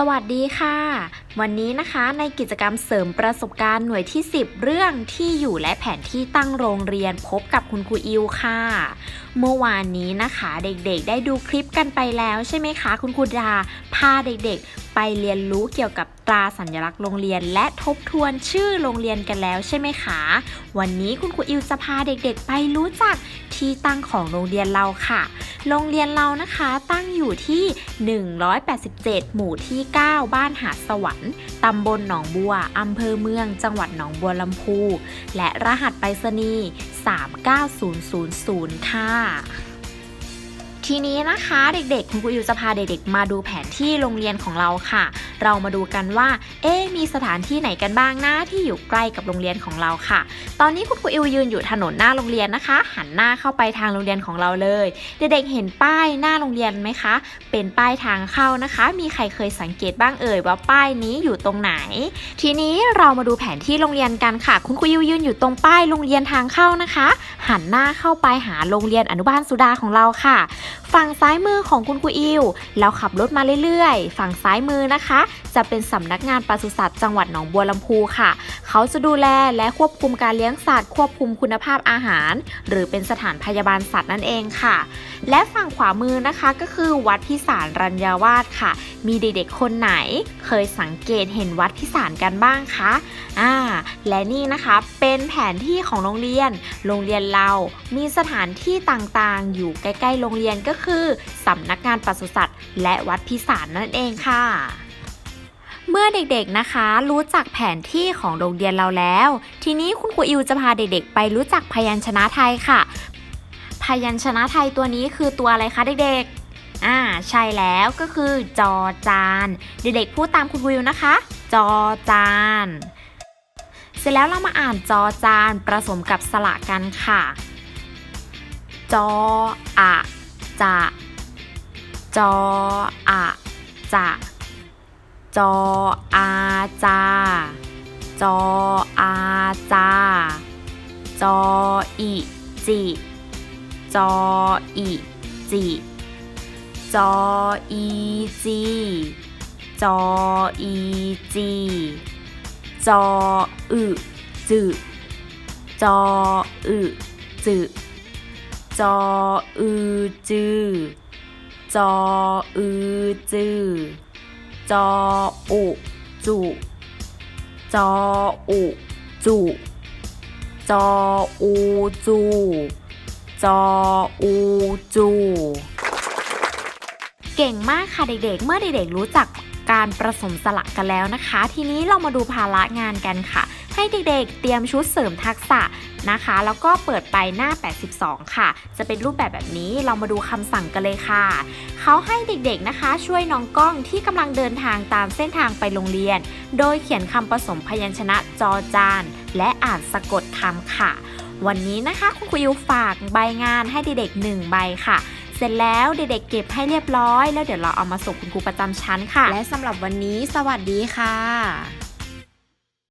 สวัสดีค่ะ วันนี้นะคะในกิจกรรมเสริมประสบการณ์หน่วยที่ 10 เรื่องที่อยู่และแผนที่ตั้งโรงเรียนพบกับคุณครูอิวค่ะ เมื่อวานนี้นะคะเด็กๆ ได้ดูคลิปกันไปแล้วใช่ไหมคะ คุณครูดาพาเด็กๆ ไปเรียนรู้เกี่ยวกับตราสัญลักษณ์โรงเรียน และทบทวนชื่อโรงเรียนกันแล้วใช่ไหมคะ วันนี้คุณครูอิวจะพาเด็กๆ ไปรู้จักที่ตั้งของโรงเรียนเราค่ะ โรงเรียนเรานะคะตั้งอยู่ที่ 187 หมู่ที่ 9 บ้านหาดสวรรค์ตำบลหนองบัวอำเภอเมือง จังหวัดหนองบัวลำพู และรหัสไปรษณีย์ 39000 ค่ะ ทีนี้นะคะเด็กๆ คุณครูอิวจะพาเด็กๆ มาดูแผนที่โรงเรียนของเราค่ะ เรามาดูกันว่า เอ๊มีสถานที่ไหนกันบ้างนะที่อยู่ใกล้กับโรงเรียนของเราค่ะ ตอนนี้คุณครูอิวยืนอยู่ถนนหน้าโรงเรียนนะคะ หันหน้าเข้าไปทางโรงเรียนของเราเลย เด็กๆ เห็นป้ายหน้าโรงเรียนไหมคะ เป็นป้ายทางเข้านะคะ มีใครเคยสังเกตบ้างเอ่ยว่าป้ายนี้อยู่ตรงไหน ทีนี้เรามาดูแผนที่โรงเรียนกันค่ะ คุณครูยิวยืนอยู่ตรงป้ายโรงเรียนทางเข้านะคะ หันหน้าเข้าไปหาโรงเรียนอนุบาลสุดาของเราค่ะ ฝั่งซ้ายมือของคุณครูอิวแล้วขับรถมาเรื่อยๆ ฝั่งซ้ายมือนะคะ จะเป็นสำนักงานปศุสัตว์จังหวัดหนองบัวลำพูค่ะ เขาจะดูแลและควบคุมการเลี้ยงสัตว์ ควบคุมคุณภาพอาหาร หรือเป็นสถานพยาบาลสัตว์นั่นเองค่ะ และฝั่งขวามือนะคะก็คือวัดพิสารรัญญาวาสค่ะมีเด็กๆคนไหน เคยสังเกตเห็นวัดพิสารกันบ้างคะอ่าและนี่นะคะเป็นแผนที่ของโรงเรียน โรงเรียนเรามีสถานที่ต่างๆ อยู่ใกล้ๆโรงเรียนก็คือสำนักงานปศุสัตว์ และวัดพิสารนั่นเองค่ะเมื่อเด็กๆนะคะ รู้จักแผนที่ของโรงเรียนเราแล้ว ทีนี้คุณครูอิวจะพาเด็กๆ ไปรู้จักพยัญชนะไทยค่ะ พยัญชนะไทยตัวนี้คือตัวอะไรคะเด็กๆ อ่าใช่แล้วก็คือจอจาน เด็กๆพูดตามคุณครูอิวนะคะ จอจาน เสร็จแล้วเรามาอ่านจอจานผสมกับสระกันค่ะ จออะจะจออะจะจออาจา จออาจา จออิจิ จออิจิ จออีจีจออีจีจออึจึจออึจึจออืจือจออืจือจออุจุจออุจุจออูจูจออูจู เก่งมากค่ะเด็กๆ เมื่อเด็กๆ รู้จักการผสมสลักกันแล้วนะคะ ทีนี้เรามาดูภาระงานกันค่ะ ให้เด็กๆ เตรียมชุดเสริมทักษะนะคะ แล้วก็เปิดไปหน้า 82 ค่ะ จะเป็นรูปแบบแบบนี้เรามาดูคำสั่งกันเลยค่ะ เขาให้เด็กๆนะคะ ช่วยน้องกล้องที่กำลังเดินทางตามเส้นทางไปโรงเรียน โดยเขียนคำผสมพยัญชนะจอจาน และอ่านสะกดคำค่ะ วันนี้นะคะคุณครูยูฝากใบงานให้เด็กๆ1ใบค่ะ เสร็จแล้วเด็กๆเก็บให้เรียบร้อย แล้วเดี๋ยวเราเอามาส่งคุณครูประจำชั้นค่ะ และสำหรับวันนี้ สวัสดีค่ะ